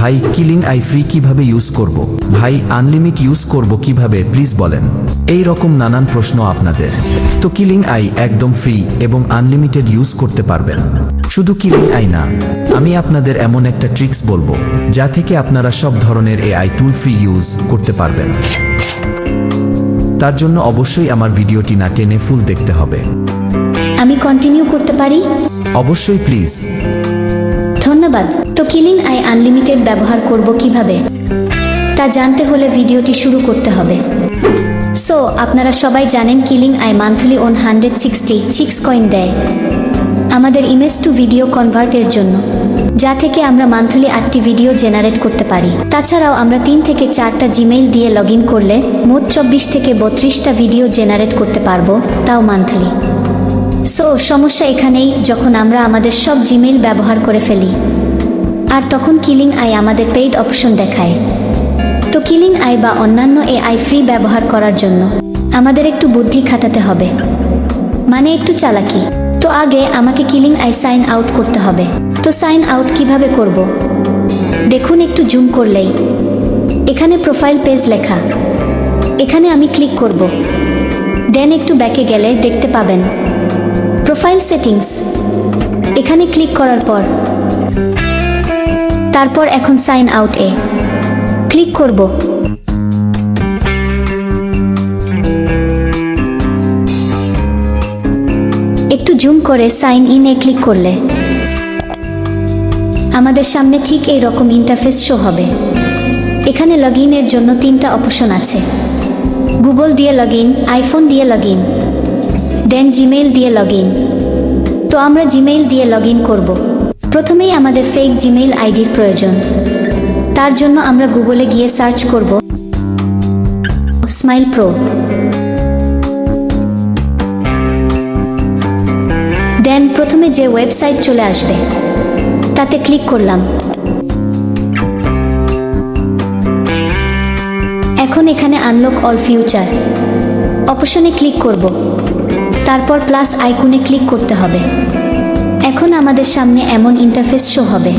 ভাই Kling AI free কীভাবে use করব? ভাই আনলিমিট ইউজ করব কীভাবে? প্লিজ বলেন। এই রকম নানান প্রশ্ন আপনাদের। তো কিলিং আই একদম ফ্রি এবং আনলিমিটেড ইউজ করতে পারবেন। শুধু কিলিং আই না আমি আপনাদের এমন একটা ট্রিক্স বলব যা থেকে আপনারা সব ধরনের এআই টুল ফ্রি ইউজ করতে পারবেন। তার জন্য অবশ্যই আমার ভিডিওটি না টেনে ফুল দেখতে হবে। আমি কন্টিনিউ করতে পারি? অবশ্যই প্লিজ ধন্যবাদ। তো কিলিং আই আনলিমিটেড ব্যবহার করব কীভাবে? তা জানতে হলে ভিডিওটি শুরু করতে হবে। সো, আপনারা সবাই জানেন Kling AI monthly one hundred sixty six coin দেয়। আমাদের ইমেজ টু ভিডিও কনভার্টের জন্য, যা থেকে আমরা মান্থলি আটটি ভিডিও জেনারেট করতে পারি। তাছাড়াও আমরা তিন থেকে চারটা জিমেইল দিয়ে লগ করলে মোট চব্বিশ থেকে বত্রিশটা ভিডিও জেনারেট করতে পারব, তাও মান্থলি। সো সমস্যা এখানেই, যখন আমরা আমাদের সব জিমেইল ব্যবহার করে ফেলি। আর তখন কিলিং আই আমাদের পেইড অপশন দেখায়। তো কিলিং আই বা অন্যান্য এ আই ফ্রি ব্যবহার করার জন্য আমাদের একটু বুদ্ধি খাটাতে হবে। মানে একটু চালাকি। তো আগে আমাকে কিলিং আই সাইন আউট করতে হবে। তো সাইন আউট কীভাবে করব? দেখুন একটু জুম করলেই। এখানে প্রোফাইল পেজ লেখা। এখানে আমি ক্লিক করব। দেন একটু ব্যাকে গেলে দেখতে পাবেন। Profile settings. এখানে ক্লিক করার পর। তারপর এখন সাইন আউট এ। ক্লিক করব। একটু জুম করে সাইন ইন এ ক্লিক করলে। আমাদের সামনে ঠিক এই রকম ইন্টারফেস শো হবে। এখানে লগ জন্য তিনটা অপশন আছে। গুগল দিয়ে লগ আইফোন দিয়ে লগ দেন জিমেইল দিয়ে লগ ইন তো আমরা জিমেইল দিয়ে লগ ইন করব। প্রথমেই আমাদের ফেক জিমেইল আইডির প্রয়োজন। তার জন্য আমরা গুগলে গিয়ে সার্চ করব স্মাইল প্রো দেন প্রথমে যে ওয়েবসাইট চলে আসবে, তাতে ক্লিক করলাম। এখন এখানে আনলক অল ফিউচার অপশনে ক্লিক করব। তারপর প্লাস আইকনে ক্লিক করতে হবে। এখন আমাদের সামনে এমন ইন্টারফেস শো হবে।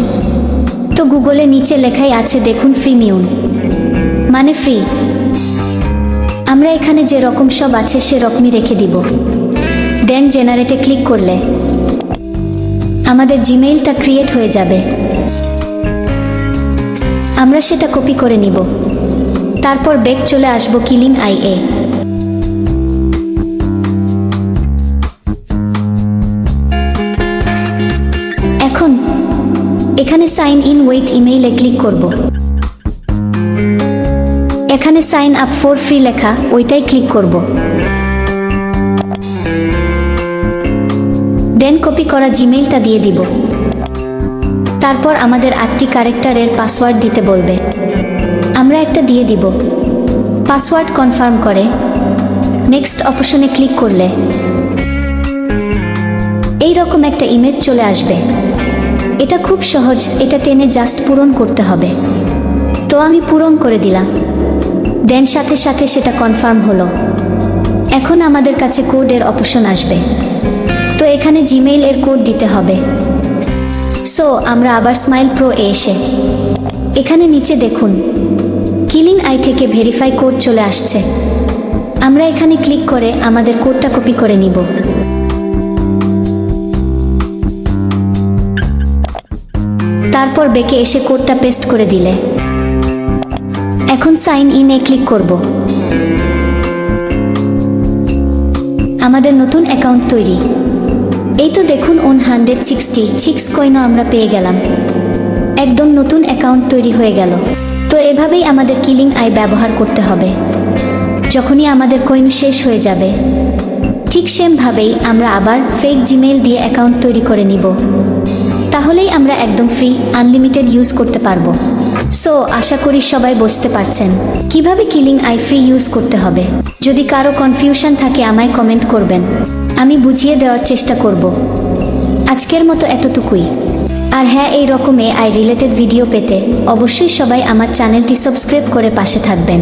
তো গুগলে নিচে লেখাই আছে, দেখুন ফ্রি মিউন মানে ফ্রি আমরা এখানে যে রকম সব আছে, সে রকমই রেখে দিব। দেন জেনারেটে ক্লিক করলে আমাদের জিমেইলটা ক্রিয়েট হয়ে যাবে। আমরা সেটা কপি করে নিব। তারপর বেক চলে আসব Kling AI A sign in with ইমেইলে ক্লিক করব। এখানে সাইন আপ ফর ফ্রি লেখা, ওইটাই ক্লিক করব। দেন কপি করা জিমেইলটা দিয়ে দিব। তারপর আমাদের আটটি ক্যারেক্টারের পাসওয়ার্ড দিতে বলবে। আমরা একটা দিয়ে দিব। পাসওয়ার্ড কনফার্ম করে, নেক্সট অপশনে ক্লিক করলে। এই রকম একটা ইমেজ চলে আসবে। এটা খুব সহজ, এটা টেনে জাস্ট পূরণ করতে হবে। তো আমি পূরণ করে দিলাম। দেন সাথে সাথে সেটা কনফার্ম হলো। এখন আমাদের কাছে কোডের অপশন আসবে। তো এখানে জিমেইল এর কোড দিতে হবে। সো আমরা আবার স্মাইল প্রো এ এসে, এখানে নিচে দেখুন কিলিং আই থেকে ভেরিফাই কোড চলে আসছে। আমরা এখানে ক্লিক করে আমাদের কোডটা কপি করে নিব। তারপর বেঁকে এসে কোডটা পেস্ট করে দিলে। এখন সাইন ইন ক্লিক করব। আমাদের নতুন অ্যাকাউন্ট তৈরি। এই তো দেখুন ওন হান্ড্রেড সিক্সটি, সিক্স কয়েনও আমরা পেয়ে গেলাম। একদম নতুন অ্যাকাউন্ট তৈরি হয়ে গেল। তো এভাবেই আমাদের কিলিং আই ব্যবহার করতে হবে। যখনই আমাদের কয়েন শেষ হয়ে যাবে। ঠিক সেমভাবেই আমরা আবার ফেক জিমেইল দিয়ে অ্যাকাউন্ট তৈরি করে নিব। তাহলেই আমরা একদম ফ্রি আনলিমিটেড ইউজ করতে পারব। সো আশা করি সবাই বুঝতে পারছেন। কীভাবে কিলিং আই ফ্রি ইউজ করতে হবে? যদি কারও কনফিউশন থাকে, আমায় কমেন্ট করবেন। আমি বুঝিয়ে দেওয়ার চেষ্টা করব। আজকের মতো এতটুকুই। আর হ্যাঁ এই রকমে আই রিলেটেড ভিডিও পেতে অবশ্যই সবাই আমার চ্যানেলটি সাবস্ক্রাইব করে পাশে থাকবেন।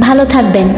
ভালো থাকবেন।